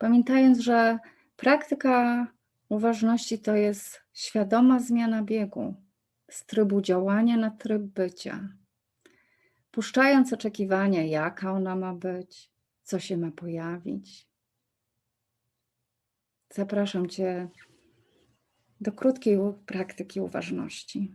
Pamiętając, że praktyka uważności to jest świadoma zmiana biegu z trybu działania na tryb bycia. Puszczając oczekiwania, jaka ona ma być, co się ma pojawić. Zapraszam Cię do krótkiej praktyki uważności.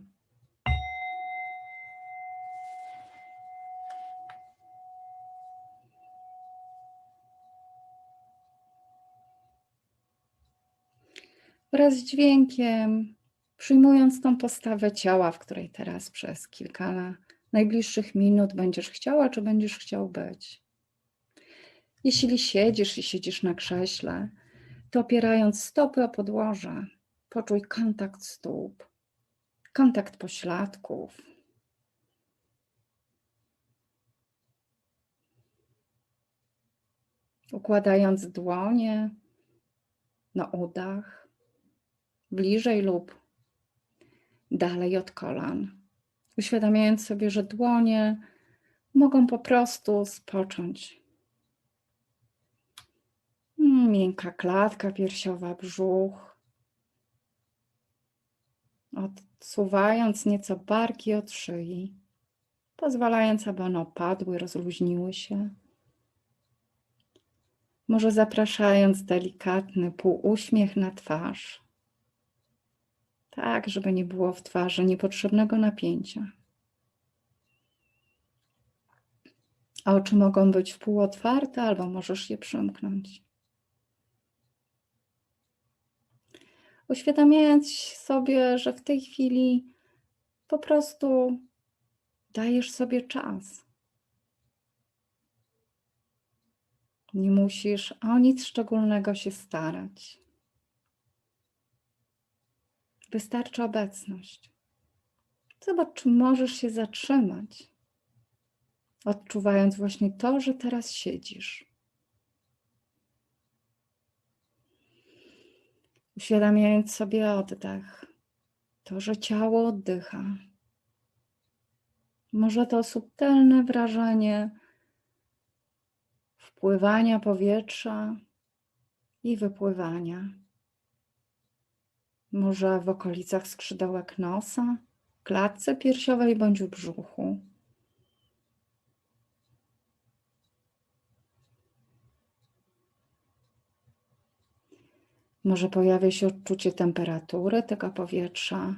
Wraz z dźwiękiem, przyjmując tą postawę ciała, w której teraz przez kilka najbliższych minut będziesz chciała, czy będziesz chciał być. Jeśli siedzisz i siedzisz na krześle, to opierając stopy o podłoże, poczuj kontakt stóp, kontakt pośladków. Układając dłonie na udach, bliżej lub dalej od kolan, uświadamiając sobie, że dłonie mogą po prostu spocząć. Miękka klatka piersiowa, brzuch. Odsuwając nieco barki od szyi, pozwalając, aby one opadły, rozluźniły się. Może zapraszając delikatny półuśmiech na twarz tak, żeby nie było w twarzy niepotrzebnego napięcia. A oczy mogą być wpółotwarte, albo możesz je przymknąć. Uświadamiając sobie, że w tej chwili po prostu dajesz sobie czas. Nie musisz o nic szczególnego się starać. Wystarczy obecność. Zobacz, czy możesz się zatrzymać, odczuwając właśnie to, że teraz siedzisz. Uświadamiając sobie oddech, to, że ciało oddycha. Może to subtelne wrażenie wpływania powietrza i wypływania może w okolicach skrzydełek nosa, klatce piersiowej bądź w brzuchu. Może pojawia się odczucie temperatury tego powietrza.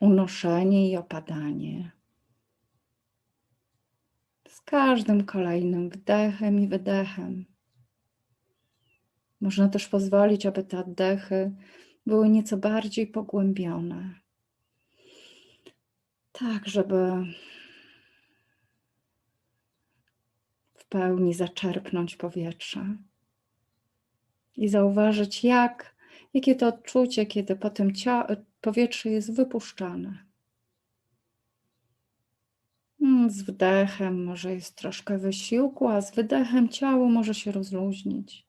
Unoszenie i opadanie. Każdym kolejnym wdechem i wydechem można też pozwolić, aby te oddechy były nieco bardziej pogłębione. Tak, żeby w pełni zaczerpnąć powietrze i zauważyć, jak, jakie to odczucie, kiedy potem powietrze jest wypuszczane. Z wdechem może jest troszkę wysiłku, a z wydechem ciało może się rozluźnić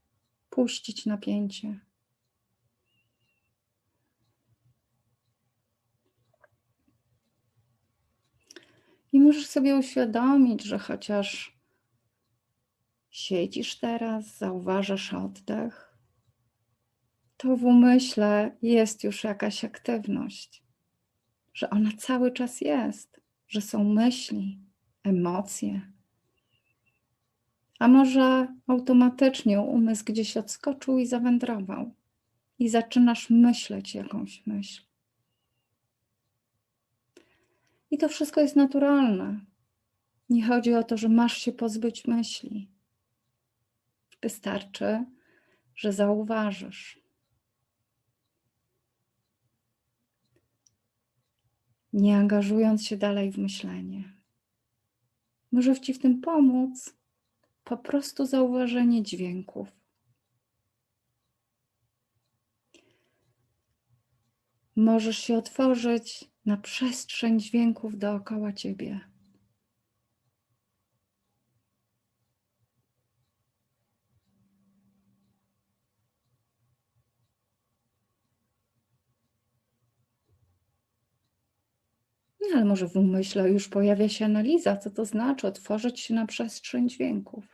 puścić napięcie. I możesz sobie uświadomić, że chociaż siedzisz teraz, zauważasz oddech, to w umyśle jest już jakaś aktywność, że ona cały czas jest, że są myśli, emocje, a może automatycznie umysł gdzieś odskoczył i zawędrował i zaczynasz myśleć jakąś myśl. I to wszystko jest naturalne. Nie chodzi o to, że masz się pozbyć myśli. Wystarczy, że zauważysz. Nie angażując się dalej w myślenie. Może ci w tym pomóc po prostu zauważenie dźwięków. Możesz się otworzyć na przestrzeń dźwięków dookoła ciebie. Ale może w umyśle już pojawia się analiza, co to znaczy otworzyć się na przestrzeń dźwięków.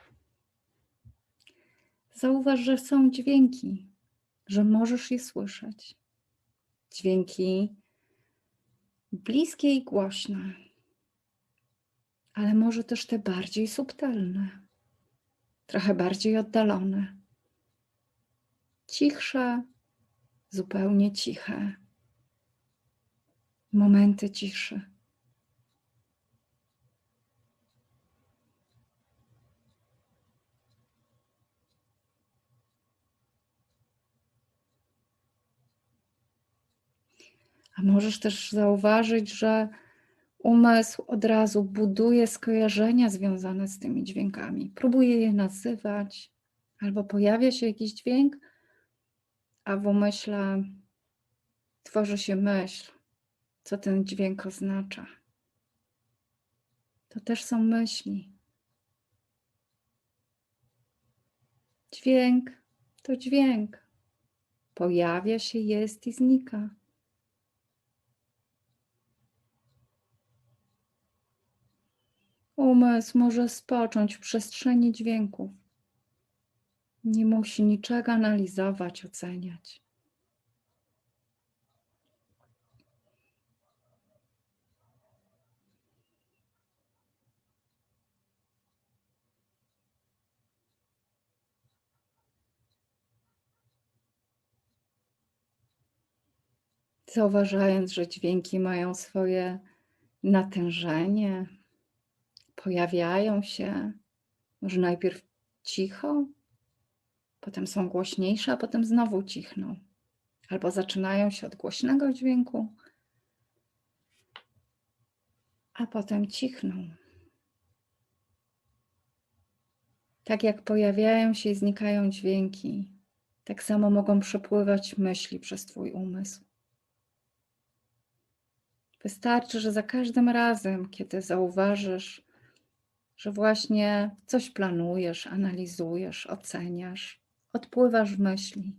Zauważ, że są dźwięki, że możesz je słyszeć. Dźwięki bliskie i głośne, ale może też te bardziej subtelne, trochę bardziej oddalone, cichsze, zupełnie ciche, momenty ciszy. A możesz też zauważyć, że umysł od razu buduje skojarzenia związane z tymi dźwiękami. Próbuje je nazywać, albo pojawia się jakiś dźwięk, a w umyśle tworzy się myśl, co ten dźwięk oznacza. To też są myśli. Dźwięk to dźwięk. Pojawia się, jest i znika. Umysł może spocząć w przestrzeni dźwięków. Nie musi niczego analizować, oceniać. Zauważając, że dźwięki mają swoje natężenie, pojawiają się, może najpierw cicho, potem są głośniejsze, a potem znowu cichną. Albo zaczynają się od głośnego dźwięku, a potem cichną. Tak jak pojawiają się i znikają dźwięki, tak samo mogą przepływać myśli przez Twój umysł. Wystarczy, że za każdym razem, kiedy zauważysz, że właśnie coś planujesz, analizujesz, oceniasz, odpływasz w myśli,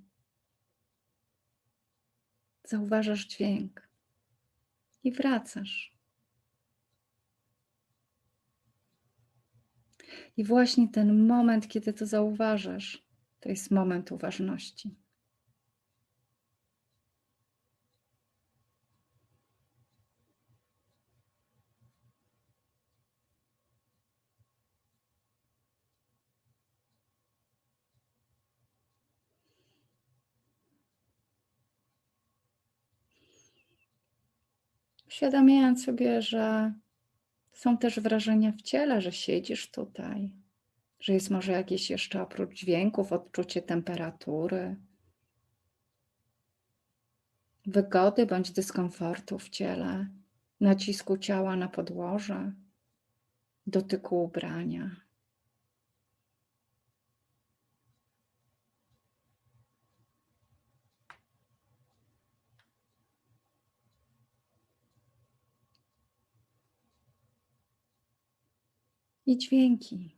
zauważasz dźwięk i wracasz. I właśnie ten moment, kiedy to zauważasz, to jest moment uważności. Uświadamiając sobie, że są też wrażenia w ciele, że siedzisz tutaj, że jest może jakieś jeszcze oprócz dźwięków odczucie temperatury, wygody bądź dyskomfortu w ciele, nacisku ciała na podłoże, dotyku ubrania. I dźwięki.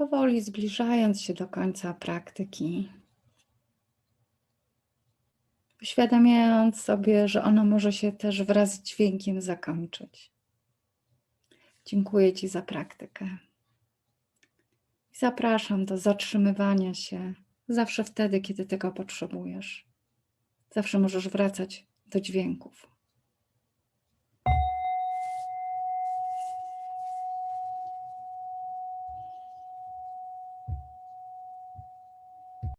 Powoli zbliżając się do końca praktyki, uświadamiając sobie, że ona może się też wraz z dźwiękiem zakończyć. Dziękuję Ci za praktykę. Zapraszam do zatrzymywania się zawsze wtedy, kiedy tego potrzebujesz. Zawsze możesz wracać do dźwięków.